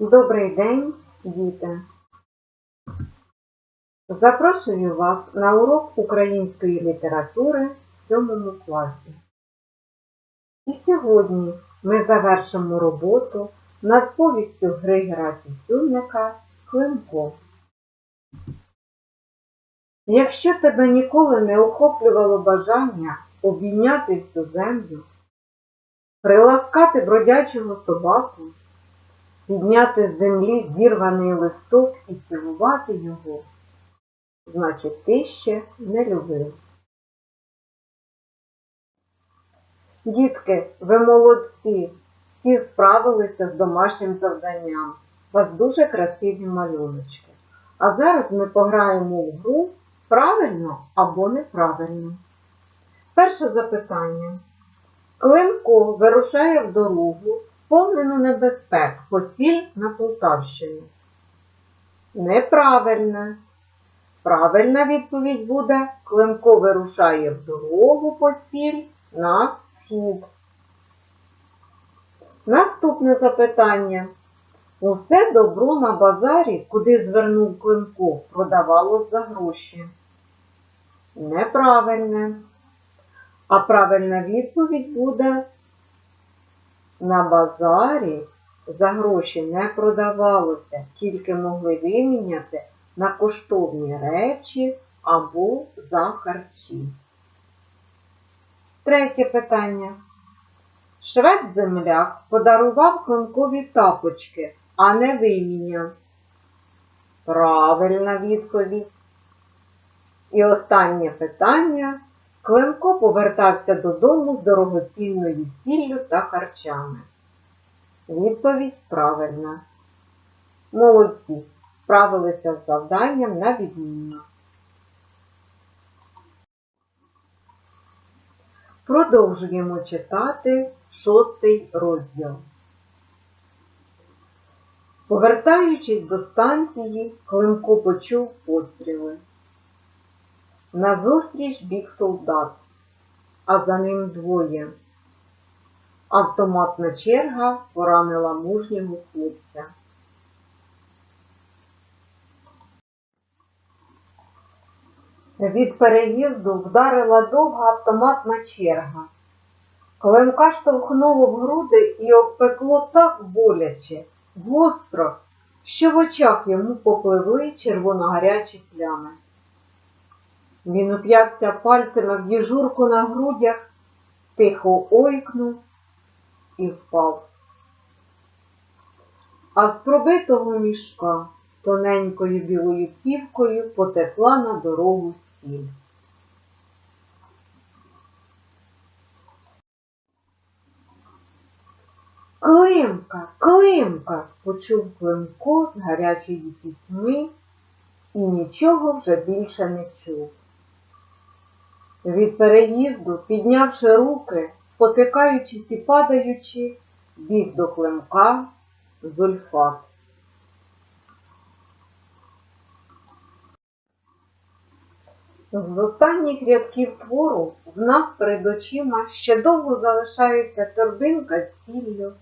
Добрий день, діти! Запрошую вас на урок української літератури в 7 класі. І сьогодні ми завершимо роботу над повістю Григора Тютюнника Климко. Якщо тебе ніколи не охоплювало бажання обійняти всю землю, приласкати бродячого собаку, підняти з землі зірваний листок і цілувати його, значить, ти ще не любив. Дітки, ви молодці, всі справилися з домашнім завданням. У вас дуже красиві малюночки. А зараз ми пограємо в гру правильно або неправильно. Перше запитання. Климко вирушає в дорогу, сповнену небезпек, посіль на Полтавщину. Неправильно. Правильна відповідь буде Климко вирушає в дорогу посіль на схід. Наступне запитання. Усе добро на базарі, куди звернув Климко, продавалось за гроші. Неправильне. А правильна відповідь буде на базарі за гроші не продавалося, тільки могли виміняти на коштовні речі або за харчі. Третє питання. Швед-земляк подарував Климкові тапочки, а не виміняв. Правильна відповідь. І останнє питання. Климко повертався додому з дорогоцінною сіллю та харчами. Відповідь правильна. Молодці. Справилися з завданням на відмінно. Продовжуємо читати шостий розділ. Повертаючись до станції, Климко почув постріли. Назустріч біг солдат, а за ним двоє. Автоматна черга поранила мужнього хлопця. Від переїзду вдарила довга автоматна черга. Климка штовхнуло в груди і обпекло так боляче, гостро, що в очах йому попливли червоногарячі плями. Він уп'явся пальцями в діжурку на грудях, тихо ойкнув і впав. А з пробитого мішка тоненькою білою цівкою потекла на дорогу сіль. Климка, Климка, почув Климко з гарячої пітьми і нічого вже більше не чув. Від переїзду, піднявши руки, спотикаючись і падаючи, біг до Климка Зульфат. З останніх рядків твору в нас перед очима ще довго залишається торбинка з сіллю,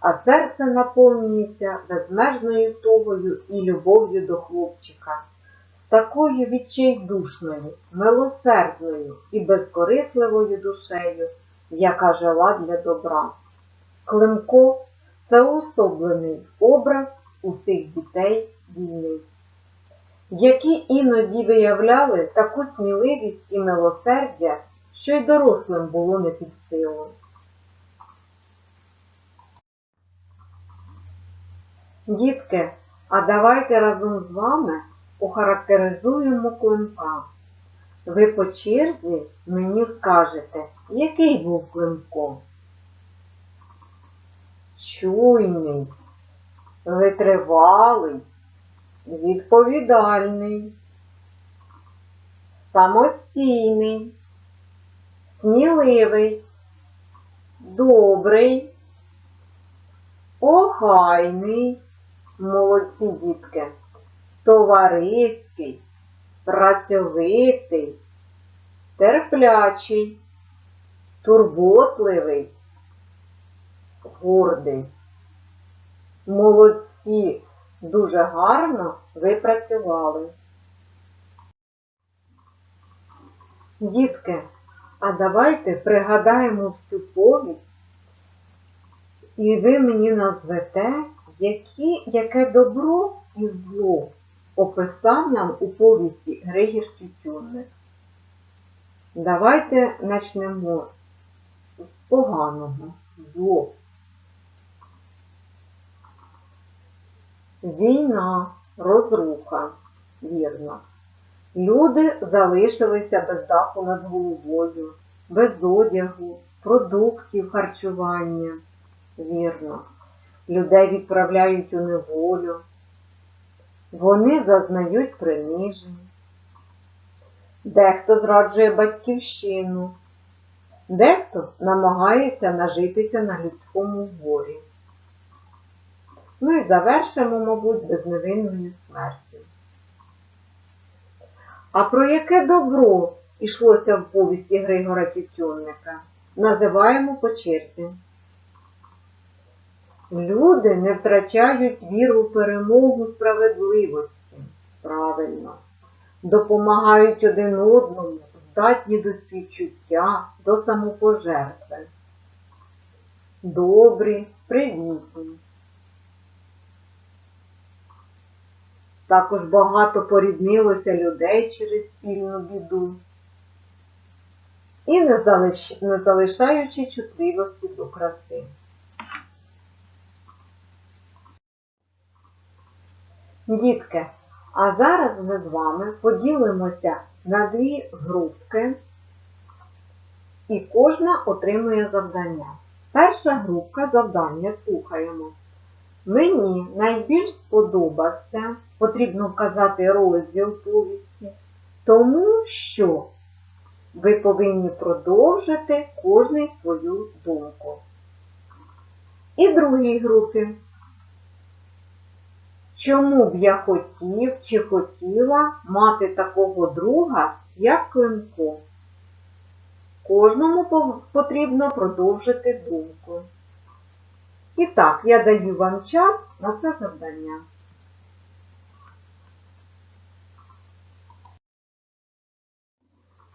а серце наповнюється безмежною тугою і любов'ю до хлопчика, такою відчайдушною, милосердною і безкорисливою душею, яка жила для добра. Климко це уособлений образ усіх дітей війни які іноді виявляли таку сміливість і милосердя, що й дорослим було не під силу. Дітки, а давайте разом з вами охарактеризуємо Климка. Ви по черзі мені скажете, який був Климко? Чуйний, витривалий, відповідальний, самостійний, сміливий, добрий, охайний, молодці дітки, товариський, працьовитий, терплячий, турботливий, гордий. Молодці. дуже гарно ви працювали. Дітки, а давайте пригадаємо всю повість, і ви мені назвете, які, яке добро і зло описав нам у повісті Григір Тютюнник. Давайте почнемо з поганого, зло. Війна, розруха, вірно. Люди залишилися без даху над головою, без одягу, продуктів харчування. Вірно. Людей відправляють у неволю. Вони зазнають принижень. Дехто зраджує батьківщину, дехто намагається нажитися на людському горі. Ну і завершимо, мабуть, безневинною смертю. А про яке добро йшлося в повісті Григора Тютюнника? Називаємо по черзі. Люди не втрачають віру в перемогу справедливості. Правильно. Допомагають один одному, здатні до співчуття, до самопожертви. Добрі, привітні. Також багато поріднилося людей через спільну біду. І не, залишаючи чутливості до краси. Дітки, а зараз ми з вами поділимося на дві групки, і кожна отримує завдання. Перша групка завдання слухаємо. Мені найбільш сподобався, потрібно вказати розділ повісті, тому що ви повинні продовжити кожний свою думку. І другій групі. Чому б я хотів чи хотіла мати такого друга, як Климко? Кожному потрібно продовжити думку. І так, я даю вам час на це завдання.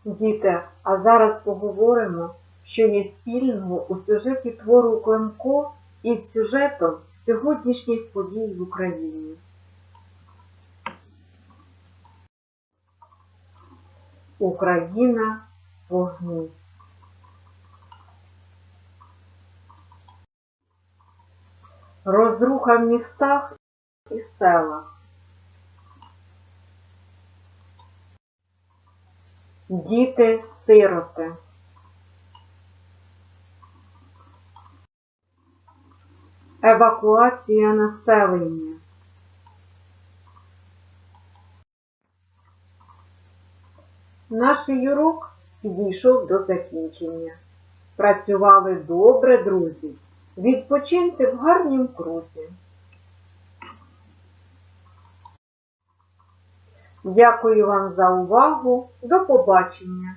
Діти, а зараз поговоримо, що є спільного у сюжеті твору Климко із сюжетом сьогоднішніх подій в Україні. Україна в вогні. Розруха в містах і селах. Діти-сироти. Евакуація населення. Наш урок підійшов до закінчення. Працювали добре, друзі. Відпочиньте в гарнім крузі. Дякую вам за увагу. До побачення!